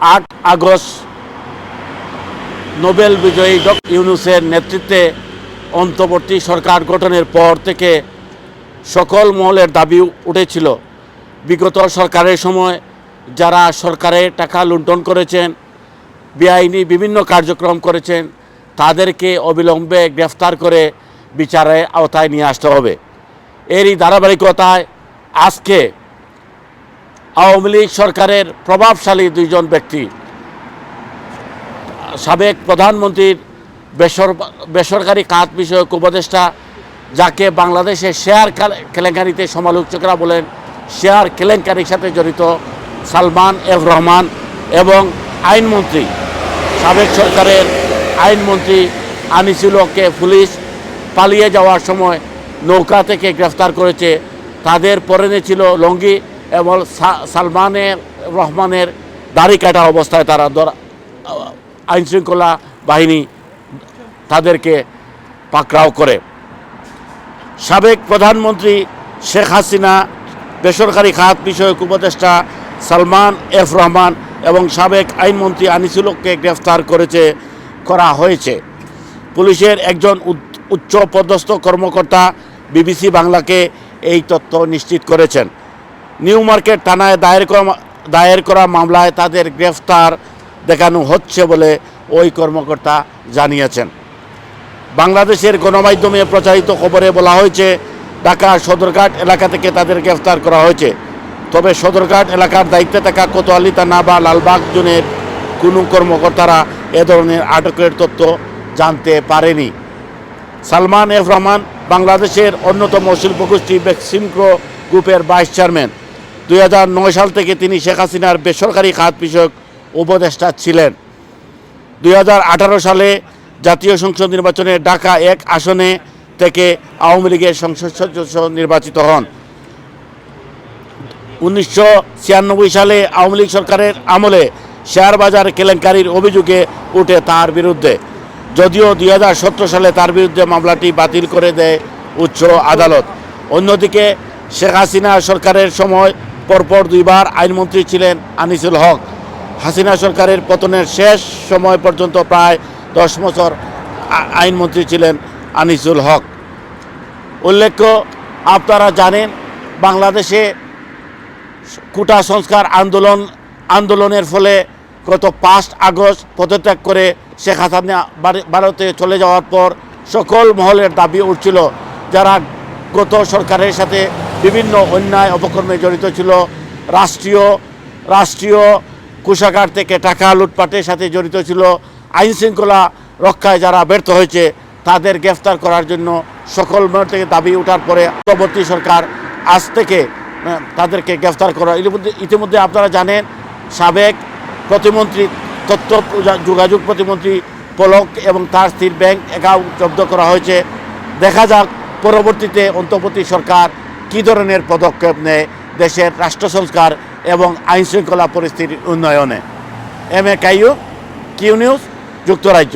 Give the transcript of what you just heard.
আট August Nobel বিজয়ী doctor ইউনুসের নেতৃত্বে অন্তর্বর্তী সরকার গঠনের পর থেকে সকল মহলের দাবি উঠেছিল। বিগত সরকারের সময় যারা সরকারের টাকা লুণ্ঠন করেছেন, বেআইনি বিভিন্ন কার্যক্রম করেছেন, তাদেরকে অবিলম্বে গ্রেফতার করে বিচারের আওতায় নিয়ে আসতে হবে। এরই ধারাবাহিকতায় আজকে আওয়ামী লীগ সরকারের প্রভাবশালী দুইজন ব্যক্তি। সাবেক প্রধানমন্ত্রীর বেসর, বেসরকারি খাত বিষয়ক উপদেষ্টা যাকে বাংলাদেশে শেয়ার কেলেঙ্কারিতে সমালোচকরা বলেন, শেয়ার কেলেঙ্কারির সাথে জড়িত সালমান এফ রহমান এবং আইনমন্ত্রী। সাবেক সরকারের আইনমন্ত্রী আনিসুলকে পুলিশ পালিয়ে যাওয়ার সময় নৌকা থেকে গ্রেফতার করেছে। তাদের পরনে ছিল লঙ্গি এবং সা- সালমানের রহমানের দাড়ি কাটা অবস্থায় তারা আইনশৃঙ্খলা বাহিনী তাদেরকে পাকড়াও করে। সাবেক প্রধানমন্ত্রী শেখ হাসিনা, বেসরকারি খাত বিষয়ক উপদেষ্টা সালমান এফ রহমান এবং সাবেক আইনমন্ত্রী আনিসুলককে গ্রেফতার করেছে, করা হয়েছে। পুলিশের একজন উচ্চ পদস্থ কর্মকর্তা বিবিসি বাংলাকে এই তথ্য নিশ্চিত করেছেন। নিউ মার্কেট থানায় দায়ের করা দায়ের করা মামলায় তাদের গ্রেফতার দেখানো হচ্ছে বলে ওই কর্মকর্তা জানিয়েছেন। বাংলাদেশের গণমাধ্যমে প্রচারিত খবরে বলা হয়েছে, ঢাকা সদরঘাট এলাকা থেকে তাদের গ্রেফতার করা হয়েছে। তবে সদরঘাট এলাকার দায়িত্বে থাকা কোতোয়ালি থানা বা লালবাগ জোনের কোনো কর্মকর্তারা এ ধরনের আটকের তথ্য জানতে পারেনি। সালমান এফ রহমান, বাংলাদেশের অন্যতম শিল্পগোষ্ঠী বেক্সিমক্রো গ্রুপের ভাইস চেয়ারম্যান। দুই হাজার নয় সাল থেকে তিনি শেখ হাসিনার বেসরকারি খাত বিষয়ক উপদেষ্টা ছিলেন। দুই হাজার আঠারো সালে জাতীয় সংসদ নির্বাচনে ঢাকা এক আসনে থেকে আওয়ামী লীগের সংসদ সদস্য নির্বাচিত হন। উনিশশো ছিয়ানব্বই সালে আওয়ামী লীগ সরকারের আমলে শেয়ার বাজার কেলেঙ্কারির অভিযোগে উঠে তার বিরুদ্ধে। যদিও দুই হাজার সতেরো সালে তার বিরুদ্ধে মামলাটি বাতিল করে দেয় উচ্চ আদালত। অন্যদিকে শেখ হাসিনা সরকারের সময় পরপর দুইবার আইনমন্ত্রী ছিলেন আনিসুল হক। হাসিনা সরকারের পতনের শেষ সময় পর্যন্ত প্রায় দশ বছর আইনমন্ত্রী ছিলেন আনিসুল হক। উল্লেখ্য, আপনারা জানেন, বাংলাদেশে কোটা সংস্কার আন্দোলন, আন্দোলনের ফলে গত পাঁচ আগস্ট পদত্যাগ করে শেখ হাসিনা ভারতে চলে যাওয়ার পর সকল মহলের দাবি উঠছিল, যারা গত সরকারের সাথে বিভিন্ন অন্যায় অপকর্মে জড়িত ছিল। রাষ্ট্রীয় রাষ্ট্রীয় কোষাগার থেকে টাকা লুটপাটের সাথে জড়িত ছিল। আইন শৃঙ্খলা রক্ষায় যারা ব্যর্থ হয়েছে, তাদের গ্রেফতার করার জন্য সকল মহল থেকে দাবি ওঠার পরে পরবর্তী সরকার আজ থেকে তাদেরকে গ্রেফতার করা। ইতিমধ্যে আপনারা জানেন, সাবেক প্রতিমন্ত্রী, তথ্য যোগাযোগ প্রতিমন্ত্রী পলক এবং তার স্থির ব্যাংক অ্যাকাউন্ট জব্দ করা হয়েছে। দেখা যাক পরবর্তীতে অন্তর্বর্তী সরকার কী ধরনের পদক্ষেপ নেয় দেশের রাষ্ট্র সংস্কার এবং আইন শৃঙ্খলা পরিস্থিতির উন্নয়নে? এম এ কাইউ কিউ নিউজ, যুক্তরাজ্য।